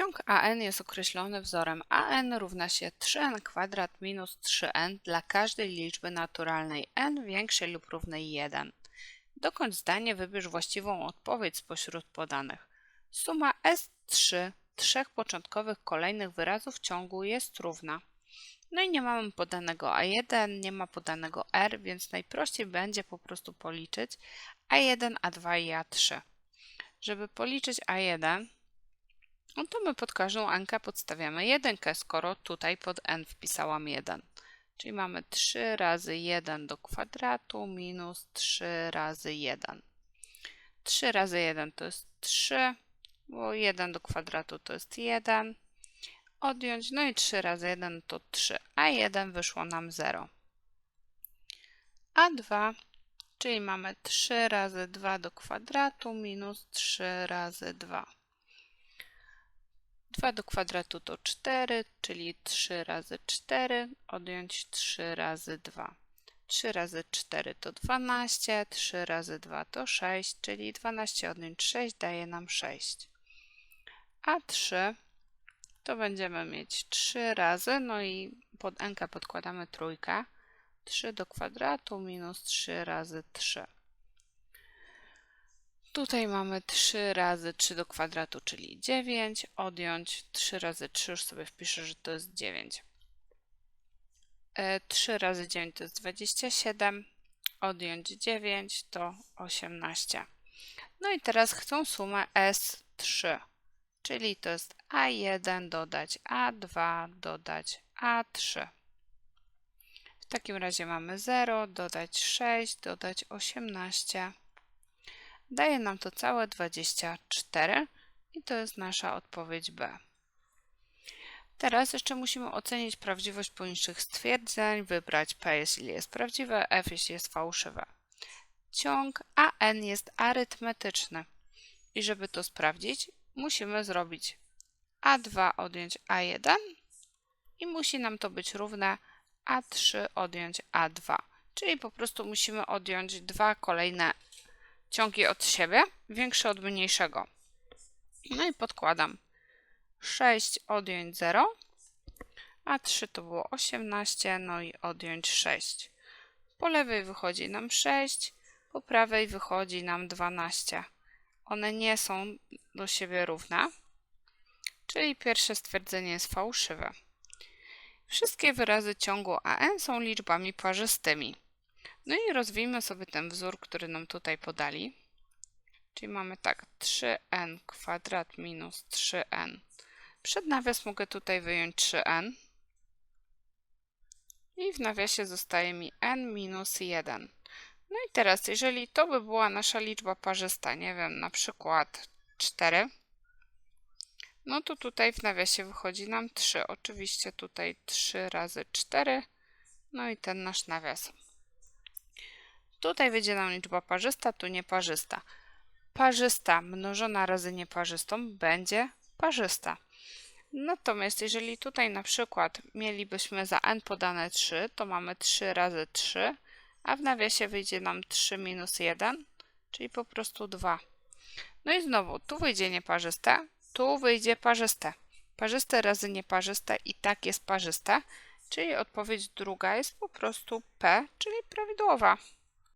Ciąg AN jest określony wzorem AN równa się 3n kwadrat minus 3n dla każdej liczby naturalnej n większej lub równej 1. Dokończ zdanie, wybierz właściwą odpowiedź spośród podanych. Suma S3 trzech początkowych kolejnych wyrazów ciągu jest równa. No i nie mamy podanego A1, nie ma podanego R, więc najprościej będzie po prostu policzyć A1, A2 i A3. Żeby policzyć A1, no to my pod każdą n podstawiamy 1, skoro tutaj pod n wpisałam 1. Czyli mamy 3 razy 1 do kwadratu minus 3 razy 1. 3 razy 1 to jest 3, bo 1 do kwadratu to jest 1. Odjąć, no i 3 razy 1 to 3, a 1 wyszło nam 0. A 2, czyli mamy 3 razy 2 do kwadratu minus 3 razy 2. 2 do kwadratu to 4, czyli 3 razy 4, odjąć 3 razy 2. 3 razy 4 to 12, 3 razy 2 to 6, czyli 12 odjąć 6 daje nam 6. A 3 to będziemy mieć 3 razy, no i pod n podkładamy trójkę. 3 do kwadratu minus 3 razy 3. Tutaj mamy 3 razy 3 do kwadratu, czyli 9. Odjąć 3 razy 3, już sobie wpiszę, że to jest 9. 3 e, razy 9 to jest 27. Odjąć 9 to 18. No i teraz chcą sumę S3, czyli to jest A1 dodać A2 dodać A3. W takim razie mamy 0, dodać 6, dodać 18 Daje nam to całe 24 i to jest nasza odpowiedź B. Teraz jeszcze musimy ocenić prawdziwość poniższych stwierdzeń, wybrać P jeśli jest prawdziwe, F jeśli jest fałszywe. Ciąg AN jest arytmetyczny i żeby to sprawdzić, musimy zrobić A2 odjąć A1 i musi nam to być równe A3 odjąć A2, czyli po prostu musimy odjąć dwa kolejne ciągi od siebie, większy od mniejszego. No i podkładam 6 odjąć 0, a 3 to było 18, no i odjąć 6. Po lewej wychodzi nam 6, po prawej wychodzi nam 12. One nie są do siebie równe, czyli pierwsze stwierdzenie jest fałszywe. Wszystkie wyrazy ciągu AN są liczbami parzystymi. No i rozwijmy sobie ten wzór, który nam tutaj podali. Czyli mamy tak 3n kwadrat minus 3n. Przed nawias mogę tutaj wyjąć 3n. I w nawiasie zostaje mi n minus 1. No i teraz, jeżeli to by była nasza liczba parzysta, nie wiem, na przykład 4, no to tutaj w nawiasie wychodzi nam 3. Oczywiście tutaj 3 razy 4, no i ten nasz nawias. Tutaj wyjdzie nam liczba parzysta, tu nieparzysta. Parzysta mnożona razy nieparzystą będzie parzysta. Natomiast jeżeli tutaj na przykład mielibyśmy za n podane 3, to mamy 3 razy 3, a w nawiasie wyjdzie nam 3 minus 1, czyli po prostu 2. No i znowu, tu wyjdzie nieparzyste, tu wyjdzie parzyste. Parzyste razy nieparzyste i tak jest parzyste, czyli odpowiedź druga jest po prostu P, czyli prawidłowa.